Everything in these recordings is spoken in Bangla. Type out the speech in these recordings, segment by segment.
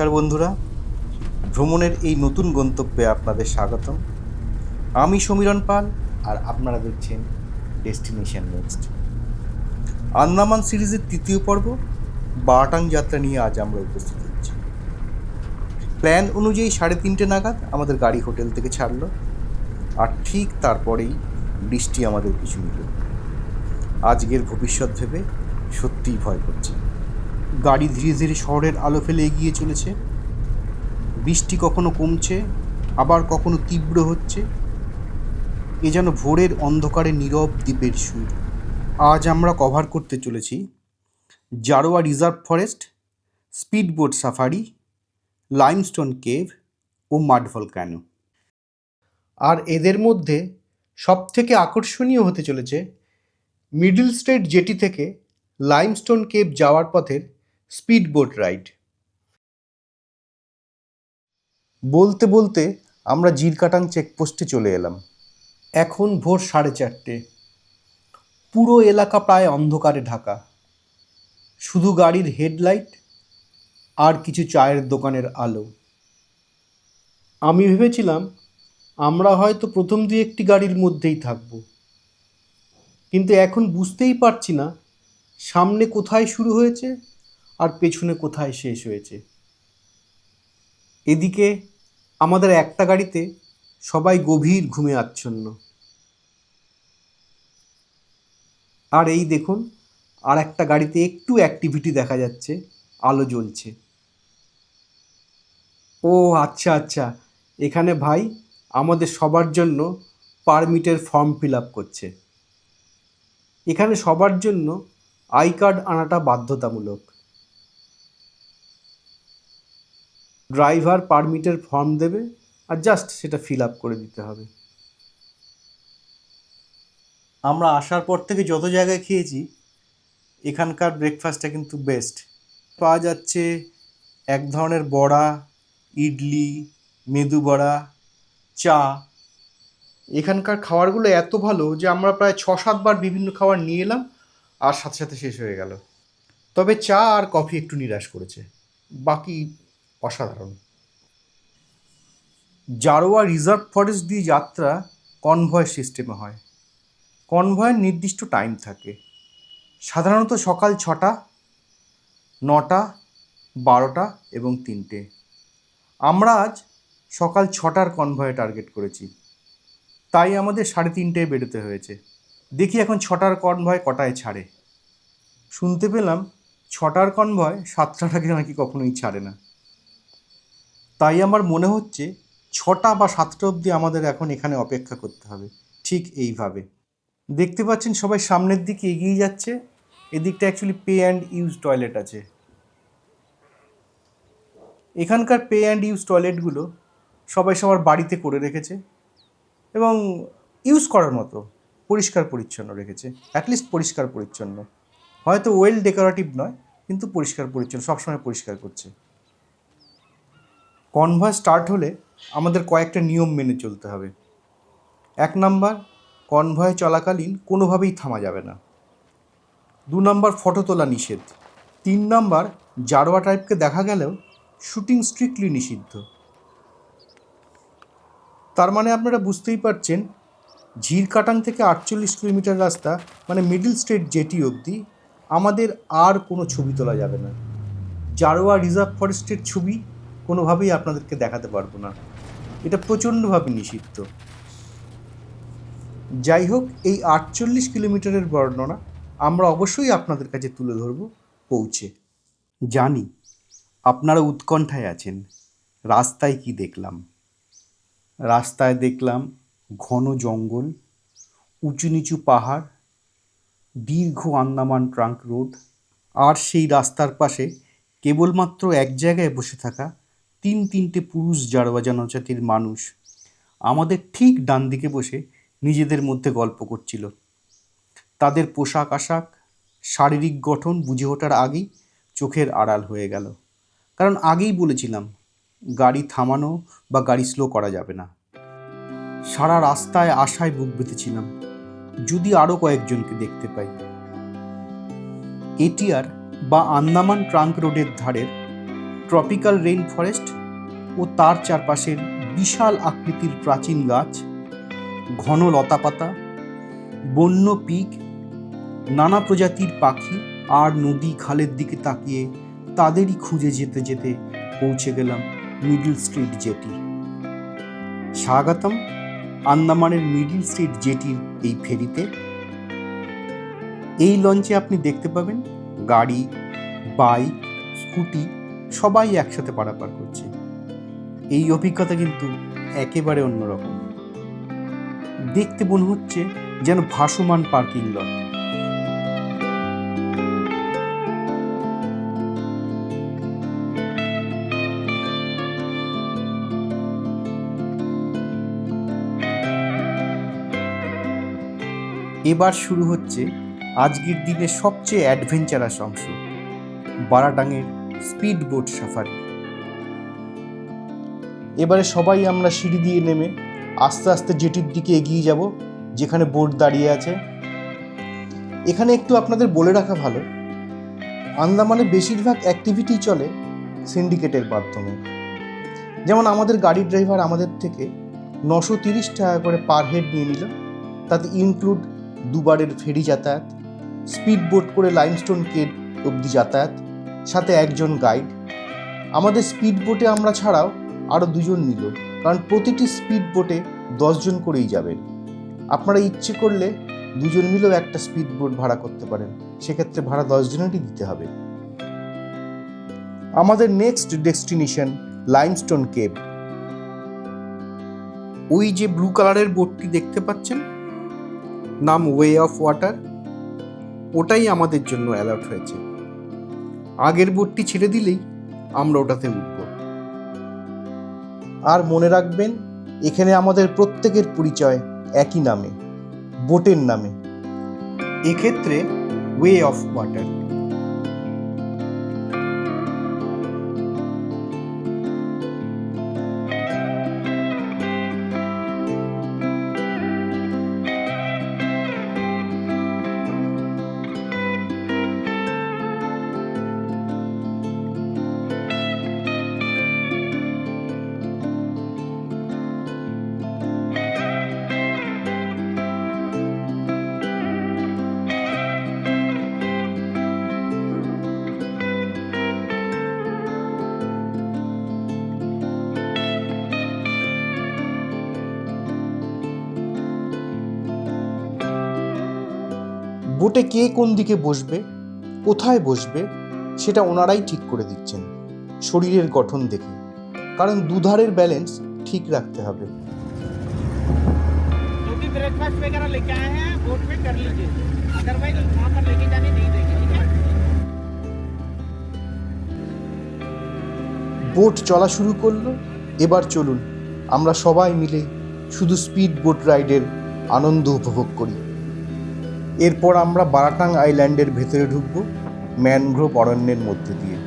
নমস্কার বন্ধুরা। ভ্রমণের এই নতুন গন্তব্যে আপনাদের স্বাগতম। আমি সমীরণ পাল আর আপনারা দেখছেন ডেস্টিনেশন নেক্সট আন্দামান সিরিজের তৃতীয় পর্ব, বাটাং যাত্রা নিয়ে আজ আমরা উপস্থিত হচ্ছি। প্ল্যান অনুযায়ী সাড়ে তিনটে নাগাদ আমাদের গাড়ি হোটেল থেকে ছাড়লো, আর ঠিক তারপরেই বৃষ্টি আমাদের পিছু নিল। আজকের ভবিষ্যৎ ভেবে সত্যিই ভয় করছে। গাড়ি ধীরে ধীরে শহরের আলো ফেলে এগিয়ে চলেছে। বৃষ্টি কখনো কমছে, আবার কখনো তীব্র হচ্ছে। এ যেন ভোরের অন্ধকারে নীরব দ্বীপের সুর। আজ আমরা কভার করতে চলেছি Jarawa reserve forest, speedboat safari limestone cave ও মাডভল ক্যানো আর এদের মধ্যে সবথেকে আকর্ষণীয় হতে চলেছে মিডল স্টেট জেটি থেকে লাইমস্টোন কেভ যাওয়ার পথের স্পিডবোট রাইড। বলতে বলতে আমরা জিরকাটাং চেকপোস্টে চলে এলাম। এখন ভোর সাড়ে চারটে। পুরো এলাকা প্রায় অন্ধকারে ঢাকা। শুধু গাড়ির হেডলাইট আর কিছু চায়ের দোকানের আলো। আমি ভেবেছিলাম, আমরা হয়তো প্রথম দুই একটি গাড়ির মধ্যেই থাকব। কিন্তু এখন বুঝতেই পারছি না, সামনে কোথায় শুরু হয়েছে আর পেছনে কোথায় শেষ হয়েছে এদিকে আমাদের একটা গাড়িতে সবাই গভীর ঘুমে আচ্ছন্ন। আর এই দেখুন, আর একটা গাড়িতে একটু অ্যাক্টিভিটি দেখা যাচ্ছে, আলো জ্বলছে। ও আচ্ছা আচ্ছা এখানে ভাই আমাদের সবার জন্য পারমিটের ফর্ম ফিল আপ করছে। এখানে সবার জন্য আই কার্ড আনাটা বাধ্যতামূলক। ড্রাইভার পারমিটের ফর্ম দেবে আর জাস্ট সেটা ফিল আপ করে দিতে হবে। আমরা আসার পর থেকে যত জায়গায় খেয়েছি এখানকার ব্রেকফাস্টটা কিন্তু বেস্ট পাওয়া যাচ্ছে এক ধরনের বড়া ইডলি মেদু বড়া চা। এখানকার খাবারগুলো এত ভালো যে আমরা প্রায় ছ সাতবার বিভিন্ন খাবার নিয়ে এলাম আর সাথে সাথে শেষ হয়ে গেল। তবে চা আর কফি একটু নিরাশ করেছে। বাকি অসাধারণ। জারোয়া রিজার্ভ ফরেস্ট দিয়ে যাত্রা কনভয় সিস্টেমে হয়। কনভয়ের নির্দিষ্ট টাইম থাকে। সাধারণত সকাল ছটা, নটা, বারোটা এবং তিনটে। আমরা আজ সকাল ছটার কনভয়ে টার্গেট করেছি। তাই আমাদের সাড়ে তিনটেয় বেরোতে হয়েছে। দেখি এখন ছটার কনভয় কটায় ছাড়ে। শুনতে পেলাম ছটার কনভয় সাতটার আগে নাকি কখনোই ছাড়ে না। তাই আমার মনে হচ্ছে ছটা বা সাতটা অবধি আমাদের এখন এখানে অপেক্ষা করতে হবে, ঠিক এইভাবে। দেখতে পাচ্ছেন সবাই সামনের দিকে এগিয়ে যাচ্ছে, এদিকটা actually pay and use toilet আছে। এখানকার পে অ্যান্ড ইউজ টয়লেটগুলো সবাই সবার বাড়িতে করে রেখেছে এবং ইউজ করার মতো, পরিষ্কার পরিচ্ছন্ন রেখেছে অ্যাটলিস্ট পরিষ্কার পরিচ্ছন্ন। হয়তো ওয়েল ডেকোরেটিভ নয়, কিন্তু পরিষ্কার পরিচ্ছন্ন, সবসময় পরিষ্কার করছে। কনভয় স্টার্ট হলে আমাদের কয়েকটা নিয়ম মেনে চলতে হবে। এক নাম্বার কনভয় চলাকালীন কোনোভাবেই থামা যাবে না। দু নম্বর ফটো তোলা নিষেধ। তিন নম্বর, জারোয়া টাইপকে দেখা গেলেও শুটিং স্ট্রিক্টলি নিষিদ্ধ। তার মানে আপনারা বুঝতেই পারছেন, ঝিরকাটাং থেকে আটচল্লিশ কিলোমিটার রাস্তা মানে মিডল স্টেট জেটি অবধি আমাদের আর কোনো ছবি তোলা যাবে না। জারোয়া রিজার্ভ ফরেস্টের ছবি কোনোভাবেই আপনাদেরকে দেখাতে পারব না। এটা প্রচণ্ডভাবে নিষিদ্ধ। যাই হোক, এই আটচল্লিশ কিলোমিটারের বর্ণনা আমরা অবশ্যই আপনাদের কাছে তুলে ধরব, পৌঁছে। জানি, আপনারা উৎকণ্ঠায় আছেন। রাস্তায় কি দেখলাম? রাস্তায় দেখলাম ঘন জঙ্গল, উঁচু নিচু পাহাড়, দীর্ঘ আন্দামান ট্রাঙ্ক রোড, আর সেই রাস্তার পাশে কেবলমাত্র এক জায়গায় বসে থাকা তিন তিনটে পুরুষ জারোয়া জনজাতির মানুষ আমাদের ঠিক ডান দিকে বসে নিজেদের মধ্যে গল্প করছিল। তাদের পোশাক আশাক, শারীরিক গঠন বুঝে ওঠার আগেই চোখের আড়াল হয়ে গেল। কারণ আগেই বলেছিলাম, গাড়ি থামানো বা গাড়ি স্লো করা যাবে না। সারা রাস্তায় আশায় বুক বেঁধেছিলাম, যদি আরও কয়েকজনকে দেখতে পাই। এটিআর বা আন্দামান ট্রাঙ্ক রোডের ধারের ট্রপিক্যাল রেইন ফরেস্ট ও তার চারপাশের বিশাল আকৃতির প্রাচীন গাছ, ঘন লতাপাতা, বন্য পিক, নানা প্রজাতির পাখি আর নদী খালের দিকে তাকিয়ে তাদেরই খুঁজে যেতে যেতে পৌঁছে গেলাম মিডল স্ট্রিট জেটি। স্বাগতম আন্দামানের মিডল স্ট্রিট জেটির এই ফেরিতে। এই লঞ্চে আপনি দেখতে পাবেন গাড়ি, বাইক, স্কুটি সবাই একসাথে পারাপার করছে। এই অভিজ্ঞতা কিন্তু একেবারে অন্যরকম। দেখতে মনে হচ্ছে যেন ভাসমান পার্কিং লট। এবার শুরু হচ্ছে আজকের দিনের সবচেয়ে অ্যাডভেঞ্চারাস অংশ বারাটাঙের স্পিড বোট সাফারি। এবারে সবাই আমরা সিঁড়ি দিয়ে নেমে আস্তে আস্তে জেটির দিকে এগিয়ে যাব, যেখানে বোট দাঁড়িয়ে আছে। এখানে একটু আপনাদের বলে রাখা ভালো, আন্দামানে বেশিরভাগ অ্যাক্টিভিটি চলে সিন্ডিকেটের মাধ্যমে। যেমন আমাদের গাড়ির ড্রাইভার আমাদের থেকে নশো তিরিশ টাকা করে পার হেড নিয়ে নিল, তাতে ইনক্লুড দুবারের ফেরি যাতায়াত স্পিড বোট করে লাইমস্টোন কেড অবধি যাতায়াত সাথে একজন গাইড। আমাদের স্পিড বোটে আমরা ছাড়াও আরও দুজন নিল, কারণ প্রতিটি স্পিড বোটে দশজন করেই যাবেন আপনারা ইচ্ছে করলে দুজন মিলেও একটা স্পিড বোট ভাড়া করতে পারেন। সেক্ষেত্রে ভাড়া দশজনেরই দিতে হবে। আমাদের নেক্সট ডেস্টিনেশন লাইমস্টোন কেভ। ওই যে ব্লু কালারের বোটটি দেখতে পাচ্ছেন? নাম ওয়ে অফ ওয়াটার। ওটাই আমাদের জন্য অ্যালার্ট হয়েছে। আগের বোটটি ছেড়ে দিলেই আমরা ওটাতে উঠব আর মনে রাখবেন, এখানে আমাদের প্রত্যেকের পরিচয় একই নামে, বোটের নামে। এক্ষেত্রে ওয়ে অফ ওয়াটার ভোটে কে কোন দিকে বসবে কোথায় বসবে সেটা ওনারাই ঠিক করে দিচ্ছেন শরীরের গঠন দেখে। কারণ দুধারের ব্যালেন্স ঠিক রাখতে হবে। বোট চলা শুরু করল। এবার চলুন আমরা সবাই মিলে শুধু স্পিড বোট রাইডের আনন্দ উপভোগ করি। এরপর আমরা বারাটাং আইল্যান্ডের ভেতরে ঢুকবো ম্যানগ্রোভ অরণ্যের মধ্যে দিয়ে।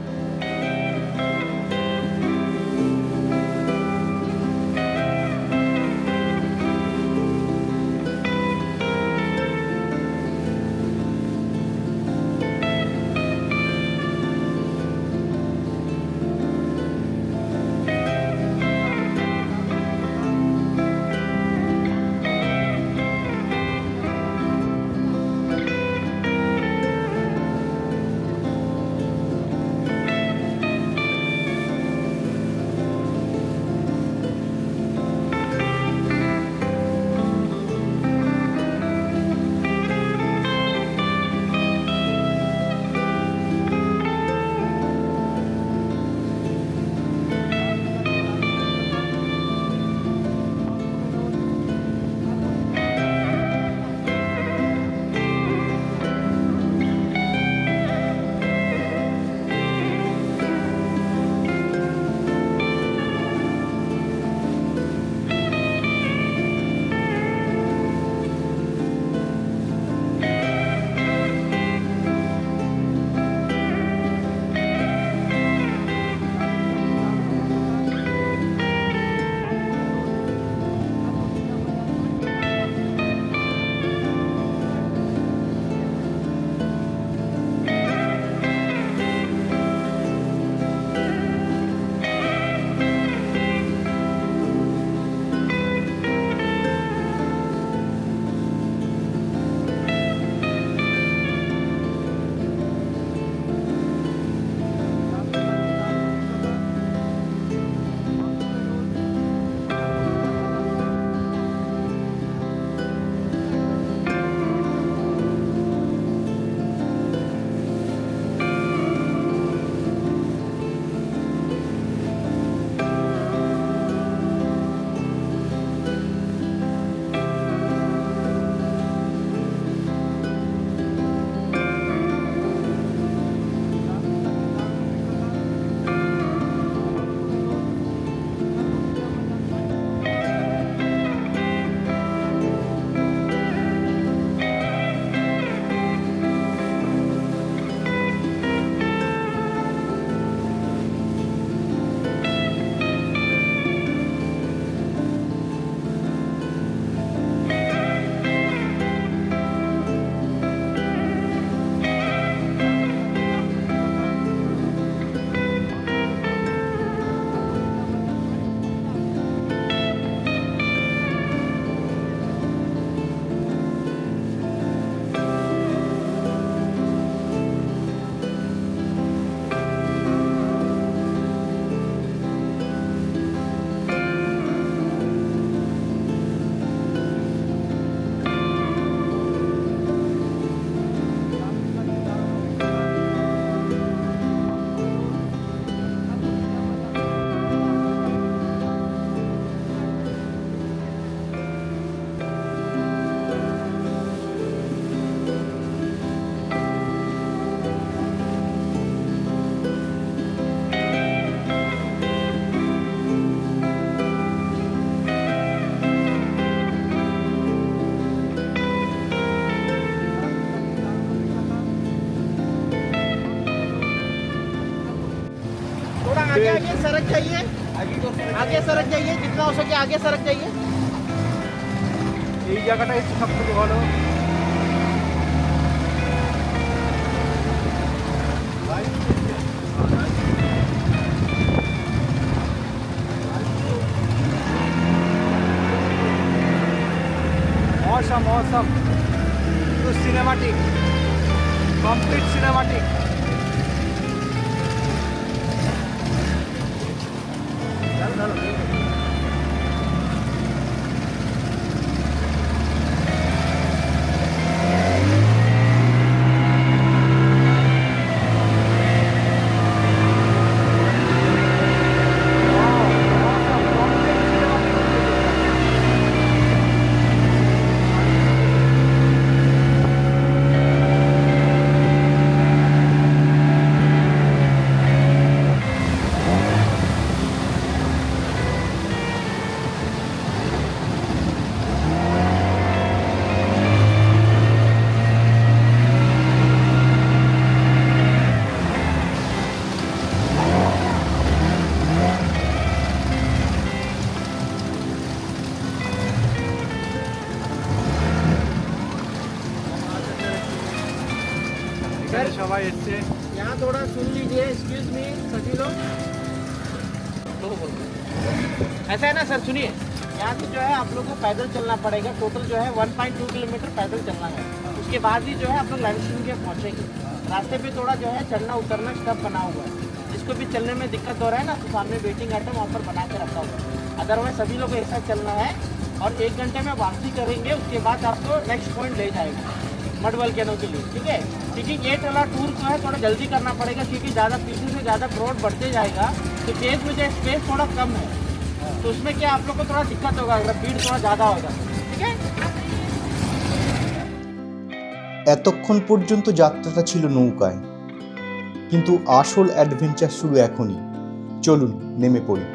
सरक जाइए आगे सरक जाइए जितना हो सके आगे सरक जाइए এই জায়গাটা হচ্ছে সব থেকে ভালো awesome awesome তো সিনেমাটিক কমপ্লিট সিনেমাটিক এখানে ऐसा है ना सर, सुनिए। यहाँ से जो है आप लोग को पैदल चलना पड़ेगा। टोटल जो है 1.2 किलोमीटर पैदल चलना है। उसके बाद ही जो है आप लोग लैंडस्टोन के पहुँचेंगे। रास्ते पे थोड़ा जो है चढ़ना, उतरना स्टप बना हुआ है। जिसको भी चलने में दिक्कत हो रहा है ना तो सामने वेटिंग आइटम वहाँ पर बना के रखा हुआ है। अदरवाइज़ सभी लोग ऐसा चलना है और एक घंटे में वापसी करेंगे। उसके बाद आपको नेक्स्ट पॉइंट ले जाएगा मड वल्केनो के लिए। ठीक है? क्योंकि ये वाला टूर जो है, थोड़ा जल्दी करना पड़ेगा क्योंकि ज़्यादा पीछे से ज़्यादा फ्रॉड बढ़ते जाएगा। तो पेज में जो स्पेस थोड़ा कम है। तो उसमें क्या आप लोग को थोड़ा दिक्कत होगा अगर भीड़ थोड़ा ज़्यादा होगा ठीक है এতক্ষণ পর্যন্ত যাত্রাটা ছিল নৌকায় কিন্তু আসল অ্যাডভেঞ্চার শুরু এখনই চলুন নেমে পড়ি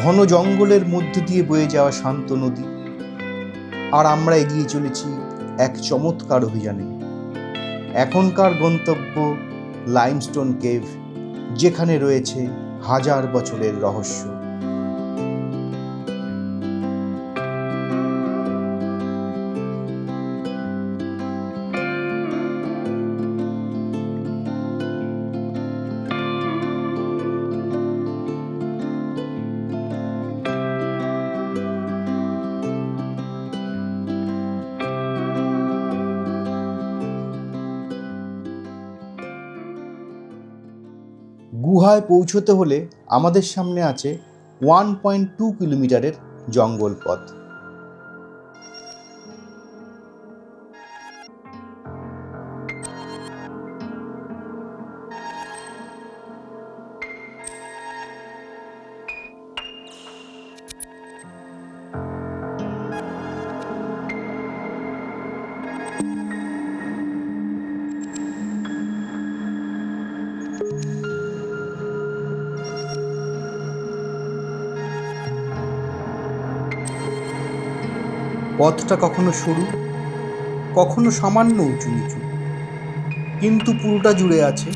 ঘন জঙ্গলের মধ্য দিয়ে বয়ে যাওয়া শান্ত নদী আর আমরা এগিয়ে চলেছি এক চমৎকার অভিযানে। এখনকার গন্তব্য লাইমস্টোন কেভ যেখানে রয়েছে হাজার বছরের রহস্য। গুহায় পৌঁছতে হলে আমাদের সামনে আছে ওয়ান পয়েন্ট টু কিলোমিটারের জঙ্গল পথ পথটা কখনো সরু কখনো সামান্য উঁচু নিচু। কিন্তু পুরোটা জুড়ে আছে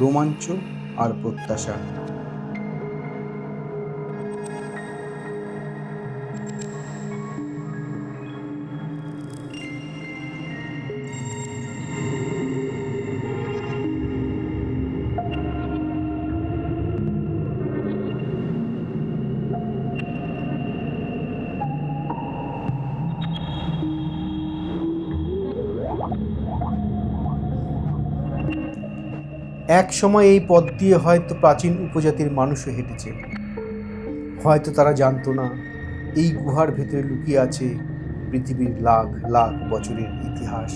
রোমাঞ্চ আর প্রত্যাশা। এক সময় এই পথ দিয়ে হয়তো প্রাচীন উপজাতির মানুষও হেঁটেছে। হয়তো তারা জানতো না, এই গুহার ভেতরে লুকিয়ে আছে পৃথিবীর লাখ লাখ বছরের ইতিহাস।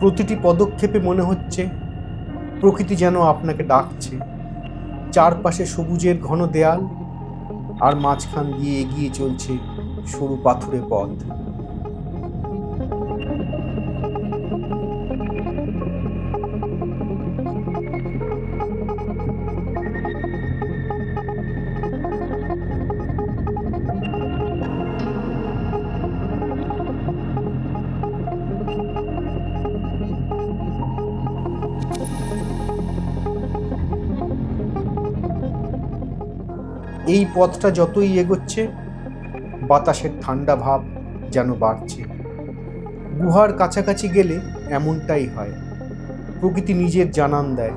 প্রতিটি পদক্ষেপে মনে হচ্ছে প্রকৃতি যেন আপনাকে ডাকছে। চারপাশে সবুজের ঘন দেয়াল আর মাঝখান দিয়ে এগিয়ে চলছে সরু পাথুরে পথ। এই পথটা যতই এগোচ্ছে, বাতাসের ঠান্ডা ভাব যেন বাড়ছে। গুহার কাছাকাছি গেলে এমনটাই হয়। প্রকৃতি নিজের জানান দেয়,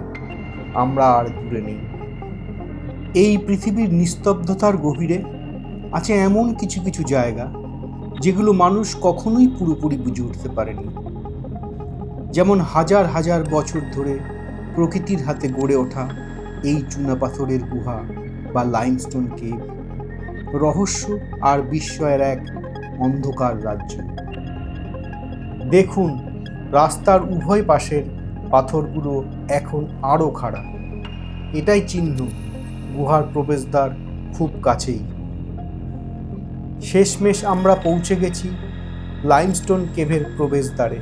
আমরা আর দূরে নেই। এই পৃথিবীর নিস্তব্ধতার গভীরে আছে এমন কিছু কিছু জায়গা, যেগুলো মানুষ কখনোই পুরোপুরি বুঝে উঠতে পারেনি। যেমন হাজার হাজার বছর ধরে প্রকৃতির হাতে গড়ে ওঠা এই চুনাপাথরের গুহা। বা লাইমস্টোন কেভ রহস্য আর বিস্ময়ের এক অন্ধকার রাজ্য। দেখুন, রাস্তার উভয় পাশের পাথরগুলো এখন আরও খাড়া। এটাই চিহ্ন গুহার প্রবেশদ্বার খুব কাছেই। শেষমেশ আমরা পৌঁছে গেছি লাইমস্টোন কেভের প্রবেশদ্বারে।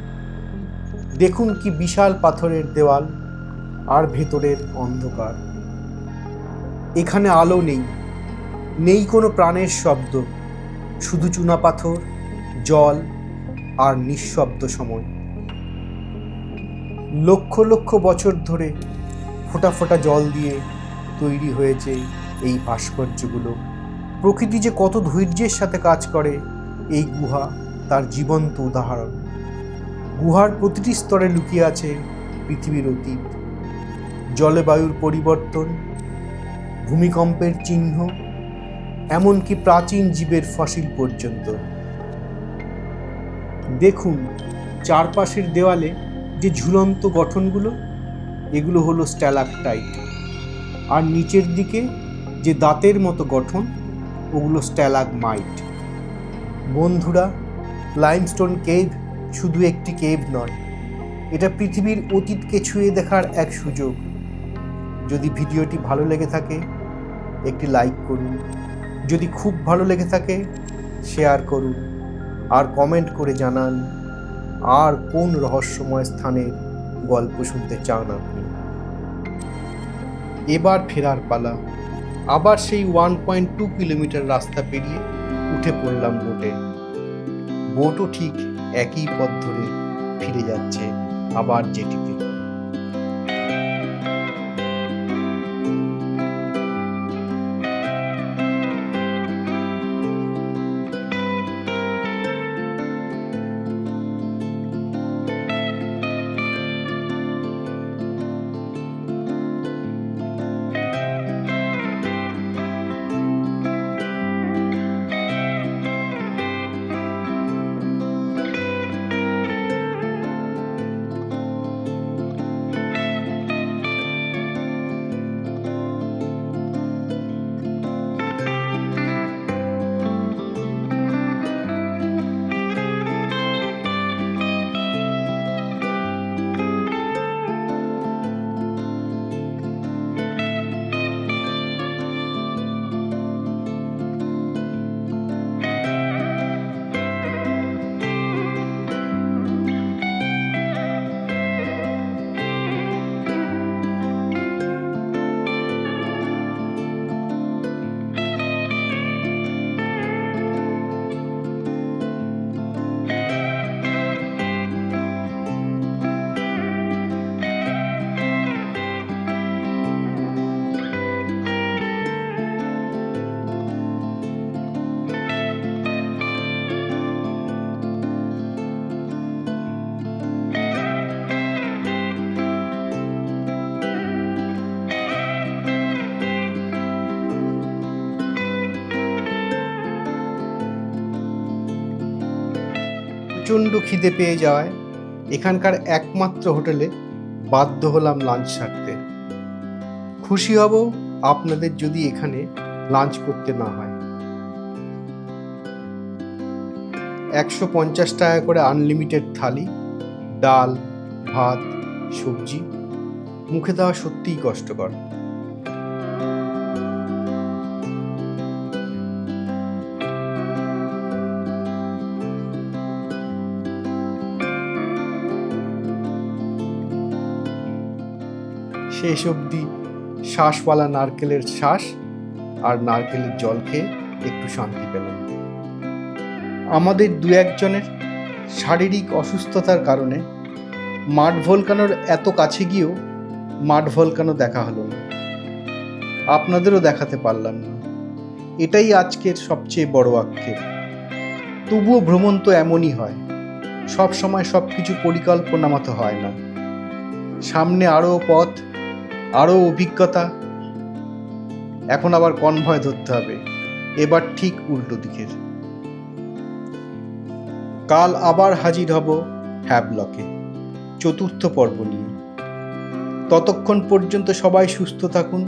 দেখুন কি বিশাল পাথরের দেওয়াল আর ভেতরের অন্ধকার। এখানে আলো নেই। নেই কোনো প্রাণের শব্দ, শুধু চুনাপাথর জল আর নিঃশব্দ সময়। লক্ষ লক্ষ বছর ধরে ফোটা ফোটা জল দিয়ে তৈরি হয়েছে এই ভাস্কর্যগুলো। প্রকৃতি যে কত ধৈর্যের সাথে কাজ করে, এই গুহা তার জীবন্ত উদাহরণ। গুহার প্রতিটি স্তরে লুকিয়ে আছে পৃথিবীর অতীত। জলবায়ুর পরিবর্তন ভূমিকম্পের চিহ্ন, এমনকি প্রাচীন জীবের ফসিল পর্যন্ত। দেখুন, চারপাশের দেওয়ালে যে ঝুলন্ত গঠনগুলো, এগুলো হলো স্ট্যালাকটাইট। আর নিচের দিকে যে দাঁতের মতো গঠন, ওগুলো স্ট্যালাগমাইট বন্ধুরা, লাইমস্টোন কেভ শুধু একটি কেভ নয়, এটা পৃথিবীর অতীতকে ছুঁয়ে দেখার এক সুযোগ। যদি ভিডিওটি ভালো লেগে থাকে, একটি লাইক করুন। যদি খুব ভালো লেগে থাকে, শেয়ার করুন। আর কমেন্ট করে জানান, আর কোন রহস্যময় স্থানের গল্প শুনতে চান আপনি? এবার ফেরার পালা। আবার সেই ওয়ান পয়েন্ট টু কিলোমিটার রাস্তা পেরিয়ে উঠে পড়লাম বোটে। বোটও ঠিক একই পথ ধরে ফিরে যাচ্ছে আবার জেটিতে। প্রচণ্ড খিদে পেয়ে যাওয়ায় এখানকার একমাত্র হোটেলে বাধ্য হলাম লাঞ্চ সারতে। খুশি হব আপনাদের যদি এখানে লাঞ্চ করতে না হয়। একশো পঞ্চাশ টাকা করে আনলিমিটেড থালি, ডাল, ভাত, সবজি, মুখে দেওয়া সত্যিই কষ্টকর। শেষ অবধি শ্বাসওয়ালা নারকেলের শ্বাস আর নারকেলের জল খেয়ে একটু শান্তি পেলাম। আমাদের দু একজনের শারীরিক অসুস্থতার কারণে মাঠ ভলকানোর এত কাছে গিয়েও মাঠ ভলকানো দেখা হলো না। আপনাদেরও দেখাতে পারলাম না। এটাই আজকের সবচেয়ে বড় আক্ষেপ। তবুও ভ্রমণ তো এমনই হয়। সব সময় সব কিছু পরিকল্পনা মতো হয় না। সামনে আরও পথ আরও অভিজ্ঞতা। এখন আবার কনভয় ধরতে হবে। এবার ঠিক উল্টো দিকের। কাল আবার হাজির হব হ্যাবলকে। চতুর্থ পর্ব নিয়ে। ততক্ষণ পর্যন্ত সবাই সুস্থ থাকুন,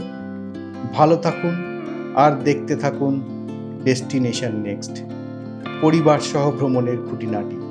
ভালো থাকুন, আর দেখতে থাকুন ডেস্টিনেশন নেক্সট। পরিবার সহ ভ্রমণের খুঁটিনাটি।